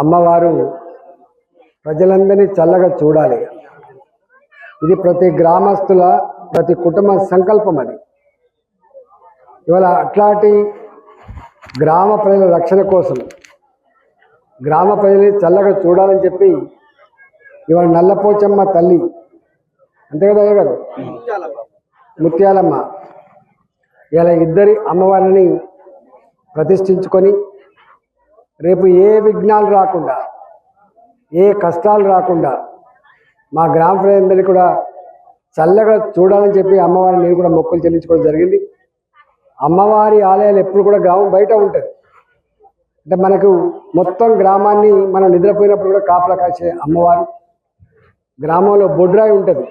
అమ్మవారు ప్రజలందరినీ చల్లగా చూడాలి. ఇది ప్రతి గ్రామస్తుల ప్రతి కుటుంబ సంకల్పం అది. ఇవాళ అట్లాంటి గ్రామ ప్రజల రక్షణ కోసం గ్రామ ప్రజల్ని చల్లగా చూడాలని చెప్పి ఇవాళ నల్లపోచమ్మ తల్లి అంతే కదా గారు? ముత్యాలమ్మ. ఇలా ఇద్దరి అమ్మవారిని ప్రతిష్ఠించుకొని రేపు ఏ విఘ్నాలు రాకుండా ఏ కష్టాలు రాకుండా మా గ్రామ ప్రజలందరినీ కూడా చల్లగా చూడాలని చెప్పి అమ్మవారిని నేను కూడా మొక్కులు చెల్లించుకోవడం జరిగింది. అమ్మవారి ఆలయాలు ఎప్పుడు కూడా గ్రామం బయట ఉంటుంది. అంటే మనకు మొత్తం గ్రామాన్ని మనం నిద్రపోయినప్పుడు కూడా కాపలా కాసే అమ్మవారు. గ్రామంలో బొడ్రాయి ఉంటుంది.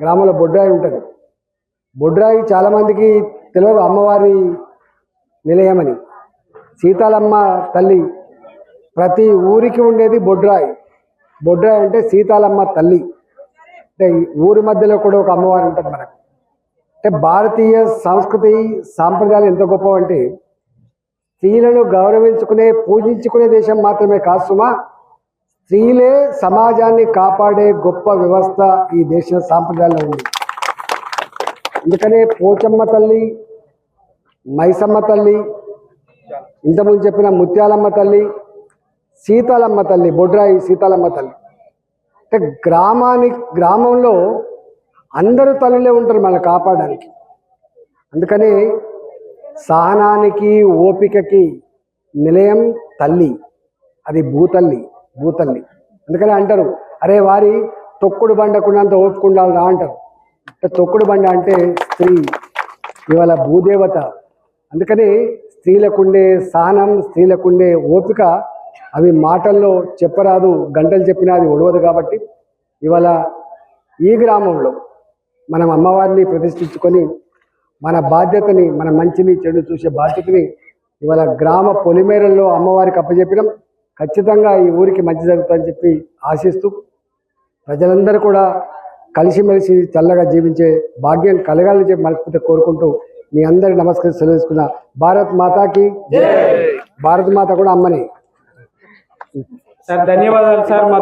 గ్రామంలో బొడ్రాయి ఉంటుంది. బొడ్రాయి చాలామందికి తెలియదు అమ్మవారి నిలయమని. సీతాలమ్మ తల్లి. ప్రతి ఊరికి ఉండేది బొడ్రాయి. బొడ్రాయి అంటే సీతాలమ్మ తల్లి. అంటే ఊరి మధ్యలో కూడా ఒక అమ్మవారు ఉంటుంది మనకు. అంటే భారతీయ సంస్కృతి సాంప్రదాయాలు ఎంత గొప్ప అంటే స్త్రీలను గౌరవించుకునే పూజించుకునే దేశం మాత్రమే కాదు సుమా. స్త్రీలే సమాజాన్ని కాపాడే గొప్ప వ్యవస్థ ఈ దేశ సాంప్రదాయంలో ఉంది. అందుకనే పోచమ్మ తల్లి మైసమ్మ తల్లి ఇంతకుముందు చెప్పిన ముత్యాలమ్మ తల్లి సీతాలమ్మ తల్లి బొడ్రాయి సీతాలమ్మ తల్లి. అంటే గ్రామానికి గ్రామంలో అందరూ తల్లులే ఉంటారు మన కాపాడడానికి. అందుకని సహనానికి ఓపికకి నిలయం తల్లి. అది భూతల్లి భూతల్లి. అందుకని అంటారు అరే వారి తొక్కుడు బండకున్నంత ఓపుకుండాలి రా అంటారు. తొక్కుడు బండ అంటే స్త్రీ ఇవాళ భూదేవత. అందుకని స్త్రీలకుండే సహనం స్త్రీలకుండే ఓపిక అవి మాటల్లో చెప్పరాదు గంటలు చెప్పినా అది ఒడవదు కాబట్టి ఇవాళ ఈ గ్రామంలో మనం అమ్మవారిని ప్రతిష్ఠించుకొని మన బాధ్యతని మన మంచిని చెడు చూసే బాధ్యతని ఇవాళ గ్రామ పొలిమేరల్లో అమ్మవారికి అప్పచెప్పడం ఖచ్చితంగా ఈ ఊరికి మంచి జరుగుతుందని చెప్పి ఆశిస్తూ ప్రజలందరూ కూడా కలిసిమెలిసి చల్లగా జీవించే భాగ్యం కలగాలని చెప్పి మనస్ఫూర్తి కోరుకుంటూ మీ అందరికి నమస్కరించి సెలవు తీసుకున్న భారత్ మాతాకి భారత్ మాత కూడా అమ్మని. సార్ ధన్యవాదాలు సార్